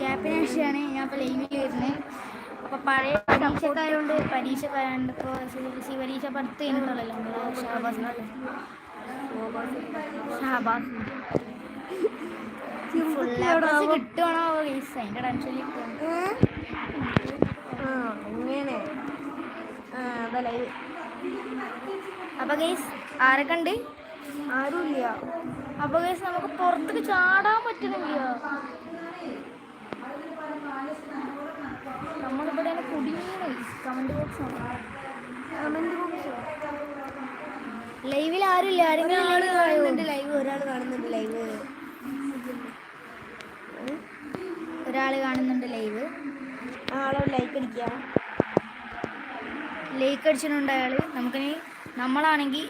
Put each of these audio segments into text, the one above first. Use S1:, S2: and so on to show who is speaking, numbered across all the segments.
S1: ഗ്യാപ്പിന് ശേഷമാണ് ഞാൻ ഇപ്പോൾ ലൈവിൽ വരുന്നത്. അപ്പോൾ പഴയ പരീക്ഷക്കാരുണ്ട്. പരീക്ഷക്കാരുണ്ട്. ഇപ്പോൾ സി ബി ഇ പരീക്ഷ പത്ത് കഴിഞ്ഞിട്ടുള്ളല്ലോ ഷാബാസ്. ഷാബാസ്. കിട്ടുവാണോ ഗൈസ് അതിന്റെ ടെൻഷനിൽ
S2: അങ്ങനെ അതല്ല.
S1: അപ്പോൾ ഗൈസ് ആരൊക്കെ ഉണ്ട്?
S2: ഇല്ല
S1: അപ്പോൾ ഗൈസ് നമുക്ക് പുറത്തേക്ക് ചാടാൻ പറ്റുന്നില്ല നമ്മളിവിടെ കുടുങ്ങി കമന്റ് ബോക്സ്
S2: കമന്റ് ബോക്സ്
S1: ലൈവിൽ ആരുമില്ല. ആരെങ്കിലും
S2: കാണുന്നുണ്ട്
S1: കാണുന്നുണ്ട്
S2: ലൈവ് ഒരാൾ കാണുന്നുണ്ട് ലൈവ്
S1: ഒരാൾ കാണുന്നുണ്ട് ലൈവ്
S2: ആളോ ലൈക്ക് അടിക്കുക
S1: ലൈക്ക് അടിച്ചിട്ടുണ്ട് അയാൾ നമുക്കിനി നമ്മളാണെങ്കിൽ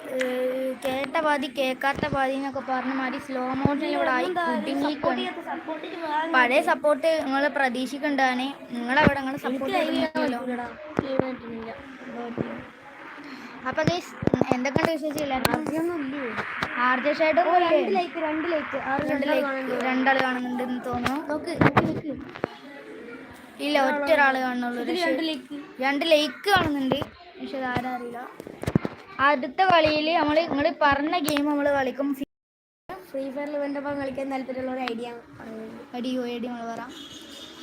S1: കേട്ട പാതി കേൾക്കാത്ത പാതി എന്നൊക്കെ പറഞ്ഞ മാതിരി സ്ലോ മോഷനിലൂടെ ആയി കുടുങ്ങിക്കൊണ്ട്. പഴയ സപ്പോർട്ട് നിങ്ങൾ പ്രതീക്ഷിക്കണ്ടാണ് നിങ്ങളവിടെ നിങ്ങൾ സപ്പോർട്ട് അപ്പൊ എന്തൊക്കെയുണ്ട് വിശേഷം എല്ലാവർക്കും ആർജ ഷേഡോ
S2: രണ്ട് ലൈക്ക് രണ്ട് ലൈക്ക്
S1: രണ്ട് ലൈക്ക് രണ്ടാൾ കാണുന്നുണ്ടെന്ന് തോന്നുന്നു. ഇല്ല ഒറ്റ ഒരാൾ കാണുന്നുള്ളൂ.
S2: രണ്ട് ലൈക്ക്
S1: രണ്ട് ലൈക്ക് കാണുന്നുണ്ട്. പക്ഷെ അത് ആരാ അറിയില്ല. അടുത്ത കളിയിൽ നമ്മൾ നിങ്ങൾ പറഞ്ഞ ഗെയിം നമ്മൾ കളിക്കും.
S2: ഫ്രീ ഫയറിൽ വേണ്ടപ്പോൾ കളിക്കാൻ താല്പര്യമുള്ള ഒരു ഐഡിയ
S1: അടി ഐഡി നമ്മൾ പറയാം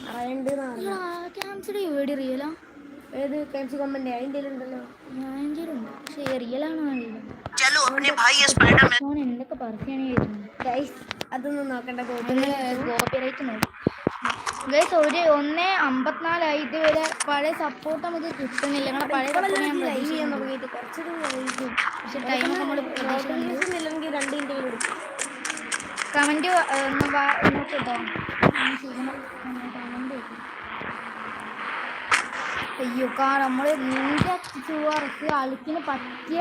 S1: പറയുണ്ട് നോക്കാം
S2: ഏത് കമന്റ് ഉണ്ടല്ലോ അതൊന്നും നോക്കണ്ട
S1: ഗൈസ് ഒരു ഒന്ന് അമ്പത്തിനാലായി ഇതുവരെ പഴയ സപ്പോർട്ട് നമുക്ക് കിട്ടുന്നില്ല. ഞങ്ങളെ പഴയ സപ്പോർട്ട് ഞാൻ
S2: ലൈവ് ചെയ്യാൻ
S1: പ്രതീക്ഷിക്കുന്നു.
S2: തുടങ്ങിയിട്ട് കുറച്ചൊരു വൈകും
S1: പക്ഷെ ടൈം നമ്മൾ
S2: രണ്ട് മിനിറ്റ് കൊടുക്കും
S1: അയ്യോ കാ നമ്മൾ നിന്റെ ചുവർക്ക് അളുക്കിന് പറ്റിയ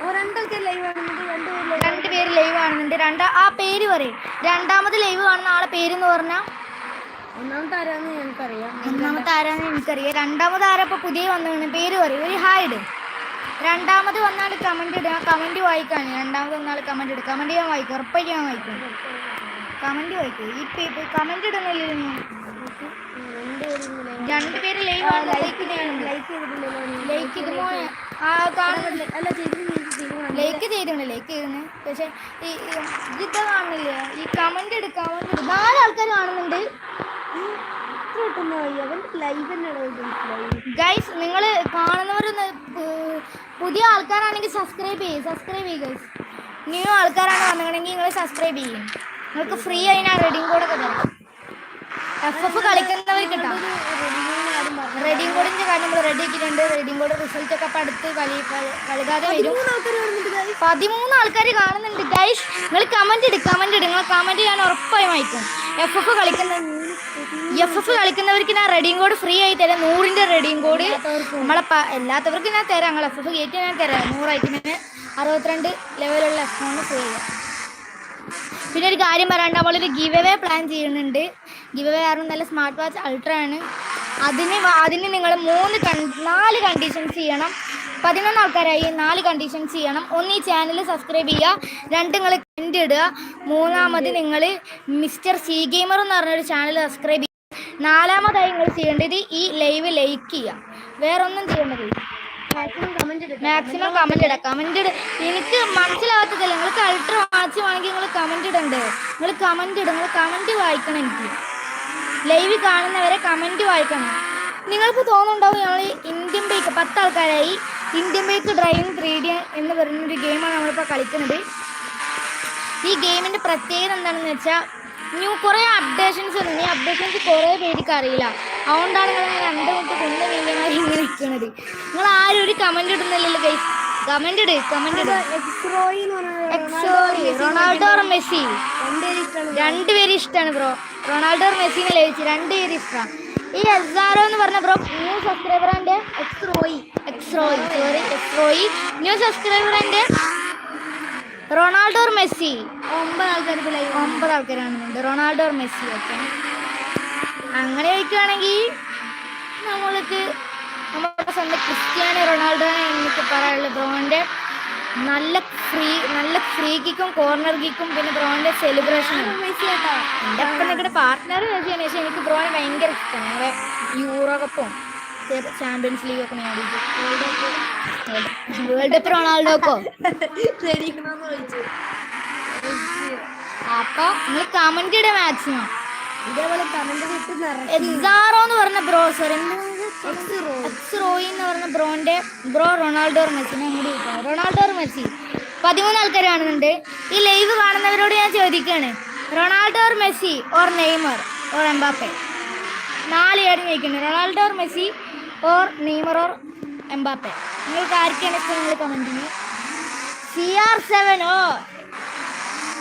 S2: ഓ രണ്ടൊക്കെ ലൈവ് ആണെന്നുണ്ട്. രണ്ട് പേര്
S1: ലൈവ് കാണുന്നുണ്ട് രണ്ടാ ആ പേര് പറയും. രണ്ടാമത് ലൈവ് കാണുന്ന ആളെ പേരെന്ന് പറഞ്ഞാൽ
S2: ഒന്നാമത്തെ ആരാന്ന് ഞങ്ങൾക്കറിയാം.
S1: ഒന്നാമത്തെ ആരാന്ന് എനിക്കറിയാം രണ്ടാമത് ആരപ്പോ പുതിയ വന്നതാണ് പേര് പറയും. ഒരു ഹായ് ഇട്. രണ്ടാമത് വന്നാൽ കമന്റ് ഇടുക കമന്റ് വായിക്കാണ്. രണ്ടാമത് വന്നാൽ കമന്റ് ഇടുക കമന്റ് ഞാൻ വായിക്കും. ഉറപ്പായിട്ട് ഞാൻ വായിക്കും. കമന്റ് വായിക്കും? ഈ കമന്റ് ഇടുന്നില്ല
S2: രണ്ട് പേര്
S1: രണ്ടുപേര് ലൈവ് ചെയ്യുന്നുണ്ട്
S2: ലൈക്ക്
S1: ലൈക്ക് ആ
S2: അല്ല
S1: ലൈക്ക് ചെയ്തിട്ടുണ്ട്. ലൈക്ക് ചെയ്തിരുന്നു പക്ഷെ ഈ ഇത് കാണുന്നില്ല? ഈ കമന്റ് എടുക്കാൻ നാലാൾക്കാർ കാണുന്നുണ്ട്. ഗൈസ് നിങ്ങൾ കാണുന്നവരൊന്ന് പുതിയ ആൾക്കാരാണെങ്കിൽ സബ്സ്ക്രൈബ് ചെയ്യും സബ്സ്ക്രൈബ് ചെയ്യും ഗൈസ് ന്യൂ ആൾക്കാരാണ് വന്നിട്ടുണ്ടെങ്കിൽ നിങ്ങൾ സബ്സ്ക്രൈബ് ചെയ്യും. നിങ്ങൾക്ക് ഫ്രീ ആയി ഞാൻ റെഡിങ് കോഡൊക്കെ തരാം. എഫ് എഫ് കളിക്കുന്നവർക്ക് കിട്ടാം റെഡിയും കോഡിന്റെ കാര്യം നമ്മൾ റെഡി ആക്കിയിട്ടുണ്ട്. റെഡിയും കോഡ് റിസൾട്ട് ഒക്കെ അപ്പം അടുത്ത് കളിക്കാതെ വരും. പതിമൂന്ന് ആൾക്കാർ കാണുന്നുണ്ട് ഗൈസ് നിങ്ങൾ കമന്റ് ഇട് കമന്റ് ഇട്. നിങ്ങൾ കമന്റ് ഞാൻ ഉറപ്പായി വായിക്കും. എഫ് എഫ് കളിക്കുന്ന എഫ് എഫ് കളിക്കുന്നവർക്ക് ഞാൻ റെഡിയും കോഡ് ഫ്രീ ആയി തരാം. നൂറിന്റെ റെഡിയും കോഡ് നമ്മളെ എല്ലാത്തവർക്കും ഞാൻ തരാം. നിങ്ങൾ എഫ് എഫ് കയറ്റി ഞാൻ തരാം. നൂറായിട്ട് ഞാൻ അറുപത്തിരണ്ട് ലെവലുള്ള എഫ് ഫോണ് ഫ്രീ ചെയ്യാം പിന്നെ ഒരു കാര്യം പറയാണ്ട് നമ്മളൊരു ഗിവ് അവേ പ്ലാൻ ചെയ്യുന്നുണ്ട്. ഗിവ് അവേ കാരണം നല്ല സ്മാർട്ട് വാച്ച് അൾട്ര ആണ്. അതിന് അതിന് നിങ്ങൾ മൂന്ന് കൺ നാല് കണ്ടീഷൻസ് ചെയ്യണം. പതിനൊന്ന് ആൾക്കാരായി നാല് കണ്ടീഷൻസ് ചെയ്യണം. ഒന്ന് ഈ ചാനൽ സബ്സ്ക്രൈബ് ചെയ്യുക. രണ്ട് നിങ്ങൾ കമന്റ് ഇടുക. മൂന്നാമത് നിങ്ങൾ മിസ്റ്റർ സി ഗെയിമർ എന്ന് പറഞ്ഞൊരു ചാനൽ സബ്സ്ക്രൈബ് ചെയ്യുക. നാലാമതായി നിങ്ങൾ ചെയ്യേണ്ടത് ഈ ലൈവ് ലൈക്ക് ചെയ്യുക. വേറെ ഒന്നും ചെയ്യേണ്ടത്
S2: മാക്സിമം കമന്റ് ഇടും
S1: മാക്സിമം കമന്റ് ഇടാം. കമന്റ് ഇട എനിക്ക് മനസ്സിലാവാത്തതല്ല. നിങ്ങൾക്ക് അൾട്ര വാച്ച് വേണമെങ്കിൽ നിങ്ങൾ കമന്റ് ഇടണ്ടേ? നിങ്ങൾ കമന്റ് ഇടും. നിങ്ങൾ കമന്റ് വായിക്കണം എനിക്ക്. ലൈവ് കാണുന്നവരെ കമന്റ് വായിക്കണം. നിങ്ങൾക്ക് തോന്നുന്നുണ്ടാവും ഞങ്ങൾ ഇന്ത്യൻ ബൈക്ക് പത്ത് ആൾക്കാരായി Indian bike driving three D എന്ന് പറയുന്നൊരു ഗെയിമാണ് നമ്മളിപ്പോൾ കളിക്കുന്നത്. ഈ ഗെയിമിന്റെ പ്രത്യേകത എന്താണെന്ന് വെച്ചാൽ ന്യൂ കുറേ അപ്ഡേഷൻസ് ഉണ്ട് ഈ അപ്ഡേഷൻസ് കുറേ പേർക്ക് അറിയില്ല. അതുകൊണ്ടാണ് നിങ്ങൾ രണ്ട് മുട്ട് കുന്ന വീര്യമാരി ഇങ്ങനെ നിൽക്കുന്നത്. നിങ്ങൾ ആരും ഒരു കമന്റ് ഇടുന്നില്ലല്ലോ ഗൈസ് കമന്റ് ഇട് കമന്റ് ഇട്. എക്സോറി റൊണാൾഡോ മെസ്സി.
S2: രണ്ടുപേരും ഇഷ്ടമാണ്
S1: ബ്രോ. റൊണാൾഡോ മെസ്സിനെ ലഭിച്ചു പേര് ഇഷ്ടമാണ് ഈ എസ്ആർഒ എന്ന് പറഞ്ഞ ബ്രോ ന്യൂ സബ്സ്ക്രൈബർ എന്റെ
S2: എക്സ്റോയി
S1: എക്സ്റോയി സോറി എക്സ്റോയി ന്യൂ സബ്സ്ക്രൈബർ എന്റെ റൊണാൾഡോ മെസ്സി.
S2: ഒമ്പത് ആൾക്കാർക്ക് ലൈവ്
S1: ഒമ്പത് ആൾക്കാരാണ് റൊണാൾഡോ മെസ്സി ഒക്കെ അങ്ങനെ ചോദിക്കുകയാണെങ്കിൽ നമ്മൾക്ക് നമ്മുടെ സ്വന്തം ക്രിസ്ത്യാനോ റൊണാൾഡോ എനിക്ക് പറയാനുള്ളത് ബ്രോന്റെ നല്ല ഫ്രീ നല്ല ഫ്രീ കിക്കും കോർണർ കിക്കും പിന്നെ ബ്രോന്റെ സെലിബ്രേഷൻ നിങ്ങളുടെ എന്റെ പാർട്ട്ണർ മെസ്സിയാണ് പക്ഷേ എനിക്ക് ബ്രോനെ ഭയങ്കര ഇഷ്ടമാണ് ഞങ്ങളെ യൂറോ കപ്പും ചാമ്പ്യൻസ് ലീഗ് ഒക്കെ നേടിയിട്ട്. വേൾഡ് കപ്പ് റൊണാൾഡോക്കോ അപ്പൊ നിങ്ങൾ കമന്റ് ഇട മാക്സിമം
S2: ഇതേപോലെ കമന്റ് ഇട്ട്
S1: എന്ന് പറഞ്ഞ ബ്രോ സോറി എക്സ് റോയി എന്ന് പറഞ്ഞ ബ്രോന്റെ ബ്രോ റൊണാൾഡോ മെസ്സിനെ കൂടി. Ronaldo Messi? പതിമൂന്ന് ആൾക്കാർ കാണുന്നുണ്ട്. ഈ ലൈവ് കാണുന്നവരോട് ഞാൻ ചോദിക്കുകയാണ് Ronaldo Messi or Neymar or Mbappe? നാല് പേര് ചോദിക്കുന്നു Ronaldo Messi or Neymar or Mbappe? നിങ്ങൾക്ക് ആർക്കാണ് ഇഷ്ടം നിങ്ങൾ കമന്റ് ചെയ്യും സി ആർ സെവൻ ഓ.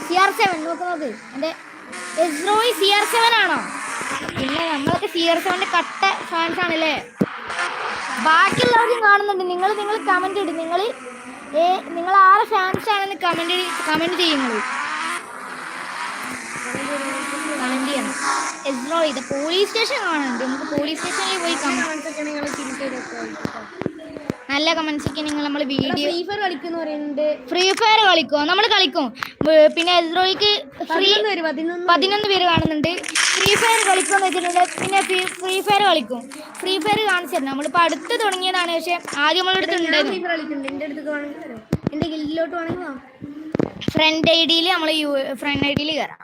S1: സി ആർ സെവൻ നോക്ക് നോക്ക്. എന്റെ എസ്റോയി സി ആർ സെവൻ ആണോ? പിന്നെ നമ്മളൊക്കെ സി ആർ സെവന്റെ കട്ട ഫാൻസ് ആണല്ലേ? ബാക്കിയുള്ളവരും കാണുന്നുണ്ട്. നിങ്ങൾ നിങ്ങൾ കമന്റ് ഇടും. നിങ്ങൾ ഏ നിങ്ങൾ ആരെ ഫാൻസ് ആണെന്ന് കമന്റ് കമന്റ് ചെയ്യുന്നത്? ചെയ്യണം. ഇത് പോലീസ് സ്റ്റേഷൻ കാണുന്നുണ്ട്. നമുക്ക് പോലീസ് സ്റ്റേഷനിൽ പോയി നല്ല ഒക്കെ നിങ്ങൾ നമ്മൾ വീഡിയോ
S2: ഫ്രീ ഫയർ കളിക്കുന്നു പറയുന്നുണ്ട്.
S1: ഫ്രീ ഫയർ കളിക്കുമോ നമ്മൾ കളിക്കും. പിന്നെ എസ്രോയ്ക്ക് ഫ്രീ
S2: പതിനൊന്ന് പേര്
S1: കാണുന്നുണ്ട്. ഫ്രീ ഫയർ കളിക്കുമെന്ന് വെച്ചിട്ടുണ്ടെങ്കിൽ പിന്നെ ഫ്രീ ഫയർ കളിക്കും. ഫ്രീ ഫയർ കാണിച്ചു തരണം നമ്മളിപ്പോൾ അടുത്ത് തുടങ്ങിയതാണ്. പക്ഷേ ആദ്യം നമ്മളെ അടുത്ത്
S2: ഞാൻ
S1: ഉണ്ടായിരുന്നു.
S2: ഫ്രീ ഫയർ കളിക്കുന്നുണ്ട് എന്റെ അടുത്ത് വേണമെങ്കിൽ തരാം എന്റെ ഗില്ലിലോട്ട് വേണമെങ്കിൽ വാ
S1: ഫ്രണ്ട് ഐ ഡിയിൽ നമ്മൾ യു ഫ്രണ്ട് ഐ ഡിയിൽ കയറാം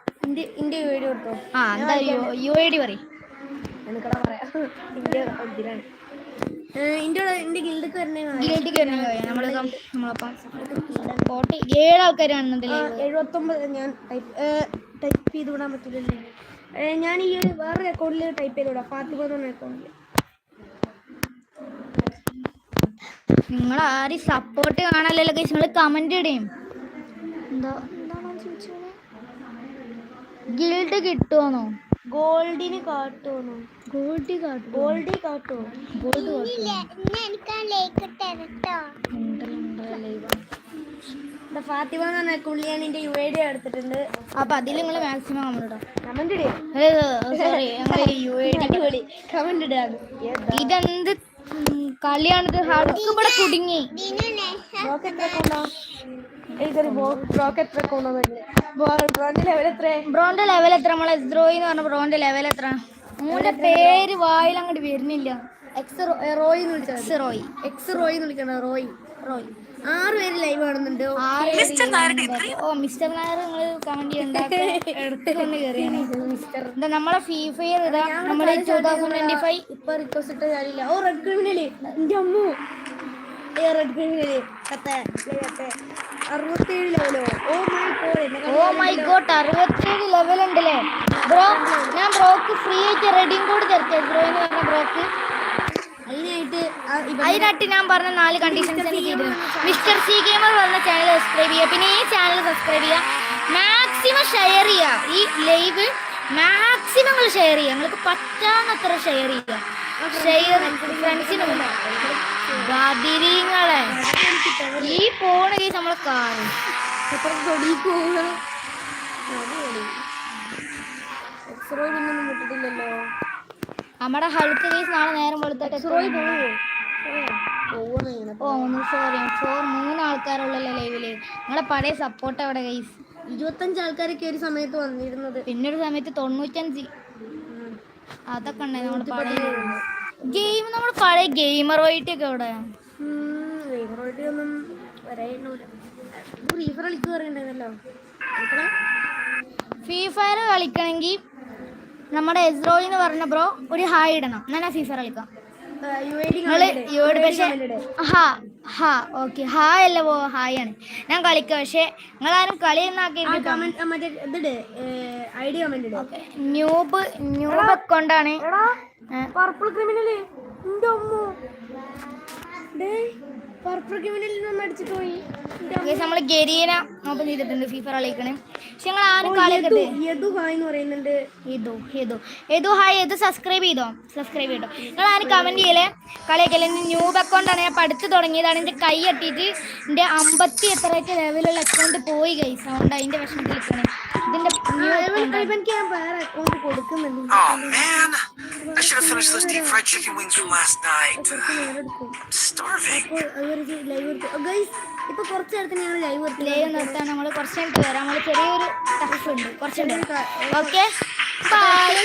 S1: ആ എന്താ യു ഐ ഡി പറയും. ഏഴ് ആൾക്കാർ കാണുന്നുണ്ടല്ലേ?
S2: എഴുപത്തൊമ്പത് ഞാൻ ടൈപ്പ് ചെയ്ത് വിടാൻ പറ്റില്ലല്ലേ. ഞാൻ ഈ ഒരു വേറൊരു അക്കൗണ്ടിൽ ടൈപ്പ് ചെയ്തോടാ ഫാത്തിമ എന്ന് പറഞ്ഞ അക്കൗണ്ടിൽ
S1: നിങ്ങൾ ആരും സപ്പോർട്ട് കാണാനല്ലോ ഗൈസ് നിങ്ങൾ കമന്റ് ഇടയും എന്താ എന്താണ് ചോദിച്ചത്? ഗിൽഡ് കിട്ടുമോന്നോ
S2: ഗോൾഡിന് കാട്ടുമോ
S1: ഗോൾഡ് കാട്ടും
S2: ഗോൾഡി കാട്ടുമോ
S1: ഗോൾഡ്
S2: ഇവിടെ ഫാത്തിമ എന്ന് പറഞ്ഞ അക്കൗണ്ടിൽ എന്റെ യു ഐ ഡി എടുത്തിട്ടുണ്ട്.
S1: അപ്പൊ അതിൽ നിങ്ങൾ മാക്സിമം കമന്റ്
S2: ഇടുക ഇടുക
S1: ഇതെന്ത് കളിയാണിത്? ഇവിടെ കുടുങ്ങി.
S2: ബ്രോന്റെ ലെവൽ എത്ര
S1: നമ്മളെ എന്ന് പറഞ്ഞ ബ്രോന്റെ ലെവൽ എത്ര? മൂന്റെ പേര് വായിൽ അങ്ങോട്ട് വരുന്നില്ല.
S2: എക്സ് റോയി എന്ന് വിളിച്ചത്
S1: എക്സ് റോയി
S2: എക്സ് റോയി എന്ന് വിളിക്കണ റോയി റോയ് ആറ് പേര് ലൈവ് കാണുന്നുണ്ട്.
S1: ആറ് പേര് ഓ മിസ്റ്റർ നായർ നിങ്ങൾ കമന്റ് എടുത്തുകൊണ്ട് കയറിയാണ്
S2: മിസ്റ്റർ
S1: എന്താ നമ്മളെ ഫീ ഫയർ ഇതാ. നമ്മുടെ ടൂ തൗസൻഡ് ട്വന്റി ഫൈവ്
S2: ഇപ്പൊ റിക്വസ്റ്റ് ഇട്ട കാര്യമില്ല. ഓ റെഡ് ക്രിമിനൽ എന്റെ അമ്മു. ഏ റെഡ് ക്രിമിനൽ കത്തെ കത്തെ. അറുപത്തേഴ് ലെവലോ oh. My god
S1: oh my god അറുപത്തേഴ് ലെവൽ ഉണ്ടല്ലേ? ബ്രോ ഞാൻ ബ്രോക്ക് ഫ്രീ ആയിട്ട് റെഡിയും കൂടി തരത്തേ ബ്രോ എന്ന് പറഞ്ഞ ബ്രോക്ക്.
S2: അതിനായിട്ട്
S1: ഞാൻ പറഞ്ഞ നാല് കണ്ടീഷൻസ് എനിക്ക് മിസ്റ്റർ സി ഗെയിമർ പറഞ്ഞ ചാനൽ സബ്സ്ക്രൈബ് ചെയ്യുക. പിന്നെ ഈ ചാനൽ സബ്സ്ക്രൈബ് ചെയ്യുക. മാക്സിമം ഷെയർ ചെയ്യുക. ഈ ലൈവ് മാക്സിമം നിങ്ങൾ ഷെയർ ചെയ്യുക. നിങ്ങൾക്ക് പറ്റാവുന്നത്ര ഷെയർ ചെയ്യുക. ഷെയർ ഫ്രണ്ട്സിനും ബദിരിങ്ങളെ ഈ പോണ കേസ് നമ്മളെ കാറ്
S2: പിന്നൊന്നും വിട്ടിട്ടില്ലല്ലോ
S1: നമ്മുടെ ഹെൽത്ത് കേസ് നാളെ നേരം സോറി ഫോർ മൂന്ന് ആൾക്കാരുള്ളല്ലോ ലൈവിൽ? നിങ്ങളെ പഴയ സപ്പോർട്ട് അവിടെ കേസ്
S2: ഇരുപത്തഞ്ച് ആൾക്കാരൊക്കെ ഒരു സമയത്ത് വന്നിരുന്നത്.
S1: പിന്നെ ഒരു സമയത്ത് തൊണ്ണൂറ്റഞ്ച്. അതൊക്കെ ഉണ്ടായി നമ്മുടെ പഴയ ഗെയിം നമ്മുടെ പഴയ
S2: ഒന്നും വരായിരുന്നില്ല റീഫർ കളിക്കുക പറയണ്ടല്ലോ
S1: ഫ്രീ ഫയർ കളിക്കണമെങ്കിൽ നമ്മുടെ എസ്റോയി എന്ന് പറഞ്ഞ ബ്രോ ഒരു ഹായ് ഇടണം. എന്നാ ഫീസർ കളിക്കാം. നിങ്ങൾ പക്ഷേ ഹാ ഹാ ഓക്കെ ഹായ് അല്ല പോ ഹായ് ആണ്. ഞാൻ കളിക്കാം പക്ഷേ നിങ്ങളാരും കളി ന്യൂബ് ന്യൂബ് അക്കൗണ്ടാണ്
S2: പർപ്പിൾ ക്രിമിനൽ
S1: നമ്മൾ ഗരീന ഓപ്പൺ ചെയ്തിട്ടുണ്ട് ഫീഫ കളിക്കണേ. പക്ഷെ ഞങ്ങൾ ആരും കളിക്കട്ടെ
S2: യദു ഹായ്
S1: ഏതോ സബ്സ്ക്രൈബ് ചെയ്തോ? സബ്സ്ക്രൈബ് ചെയ്തോ. നിങ്ങൾ ആരും കമന്റ് ചെയ്യലേ കളിക്കല്ലേ എന്റെ ന്യൂബ് അക്കൗണ്ടാണ് ഞാൻ പഠിച്ചു തുടങ്ങിയതാണ്. എന്റെ കൈ തട്ടിയിട്ട് എന്റെ അമ്പത്തി എത്രയൊക്കെ ലെവലുള്ള അക്കൗണ്ട് പോയി കൈ സൗണ്ട് അതിന്റെ വിഷമത്തിൽ നിൽക്കണേ
S2: ഞാൻ വേറെ അക്കൗണ്ട് കൊടുക്കുന്നുണ്ട്.
S3: I should have finished those deep fried chicken wings from last night. I'm starving.
S2: Live എടുക്കും ഇപ്പൊ കുറച്ച് നേരത്തിന് ഞങ്ങൾ ലൈവ് എടുത്തില്ല
S1: ലൈവ് നിർത്താൻ നമ്മൾ കുറച്ച് കഴിഞ്ഞിട്ട് വരാം. നമ്മൾ ചെറിയൊരു ടഫ് ഉണ്ട്. കുറച്ചുണ്ട്. Okay bye